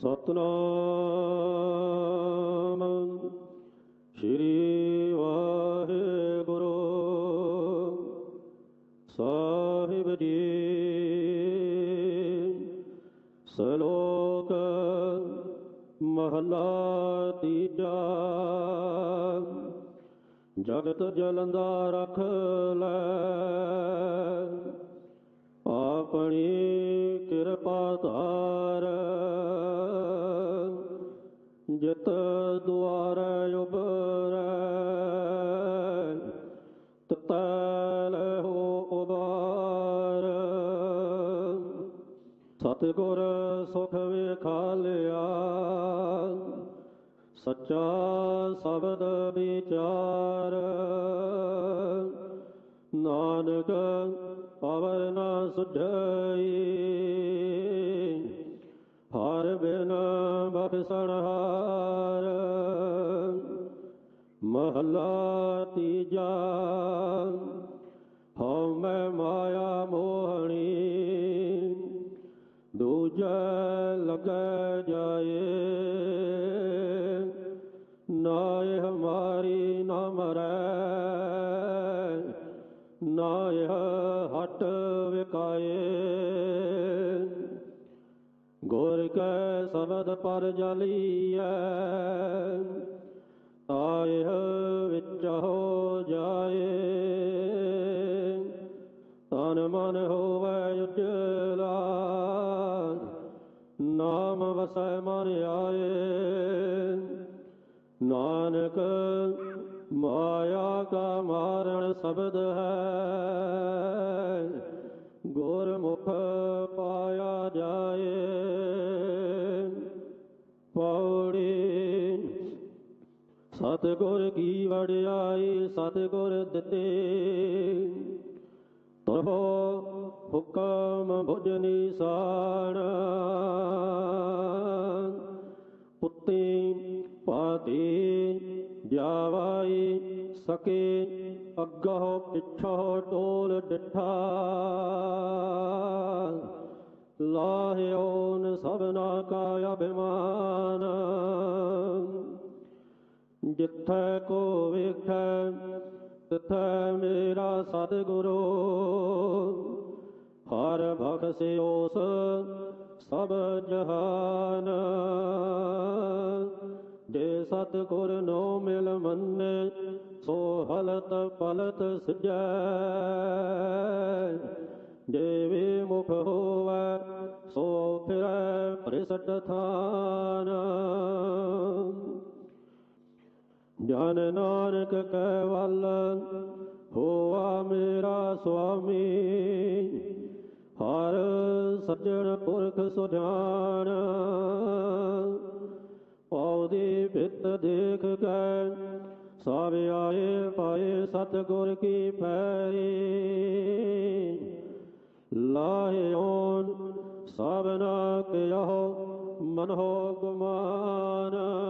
ਸਤਨਾਮ। ਸ੍ਰੀ ਵਾਹਿਗੁਰੂ ਸਾਹਿਬ ਜੀ। ਸਲੋਕ ਮਹਲਾ ਤੀਜਾ। ਜਗਤ ਜਲੰਦਾ ਰਖ ਲੈ। ਜਿਤ ਦੁਆਰ ਉਬਰੈ ਤਤਲ ਹੋ ਉਬਾਰ। ਸਤਿਗੁਰ ਸੁਖ ਵੇਖਾਲਿਆ। ਸੱਚਾ ਸ਼ਬਦ ਵਿਚਾਰ। ਨਾਨਕ ਪਵਰ ਨਾ ਸੁਝਈ। ਹਰ ਬਿਨ ਬਖਸ਼ਣ ਹਾਰ ਮਹਲਾ ਤੀਜਾ ਹਉ ਮੈਂ ਮਾਇਆ ਮੋਹਣੀ, ਦੂਜਾ ਲਗੈ ਜਾਏ। ਨਾਇ ਹਮਾਰੀ ਨਾ ਮਰੈ ਨਾਇ ਹਟ ਵਿਕਾਏ ਗੁਰ ਕੈ ਸ਼ਬਦ ਪਰ ਜਲੀਐ ਤਾਇ ਵਿੱਚ ਹੋ ਜਾਏ। ਤਨ ਮਨ ਹੋਵੈ ਉਜਲਾ, ਨਾਮ ਵਸੈ ਮਨ ਆਏ। ਨਾਨਕ ਮਾਇਆ ਕਾ ਮਾਰਨ ਸ਼ਬਦ ਹੈ ਗੁਰਮੁਖ ਸਤਿਗੁਰ ਕੀ ਵਡਿਆਈ ਸਤਿਗੁਰ ਦਿੱਤੇ। ਤੋ ਹੁਕਮ ਭੁਜਨੀ ਨਿਸਾਨ। ਪੁੱਤੀ ਪਾਤੀ ਜਾਵਾਈ ਸਕੇ ਅੱਗੋ ਪਿਛੋ ਟੋਲ ਡਿਠਾ। ਲਾਹਿਓਨ ਸਭਨਾ ਕਾ ਅਭਿਮਾਨ ਜਿੱਥੈ ਕੋ ਵੇਖੈ, ਤਿਥੈ ਮੇਰਾ ਸਤਿਗੁਰੂ। ਹਰ ਬਖਸ਼ਿ ਉਸ ਸਭ ਜਹਾਨ। ਜੇ ਸਤਿਗੁਰ ਨੋ ਮਿਲ ਮੰਨੇ, ਸੋ ਹਲਤ ਪਲਤ ਸਜੈ। ਜੇ ਵੀ ਮੁਖ ਹੋਵੈ, ਸੋ ਫਿਰੈ ਪ੍ਰਿਸਟ ਥਾਨ। ਜਨ ਨਾਨਕ ਕੈ ਵੱਲ, ਹੋਆ ਮੇਰਾ ਸੁਆਮੀ। ਹਰ ਸੱਜਣ ਪੁਰਖ ਸੁਝਾਨ ਪੌਦੀ ਭਿਤ ਦੇਖ ਕੇ, ਸਭ ਆਏ ਪਾਏ ਸਤਿਗੁਰ ਕੀ ਪੈਰੀ ਲਾਹਿਓਨ ਸਭਨਾ ਕਿਓ ਮਨ ਹੋ ਗੁਮਾਨ।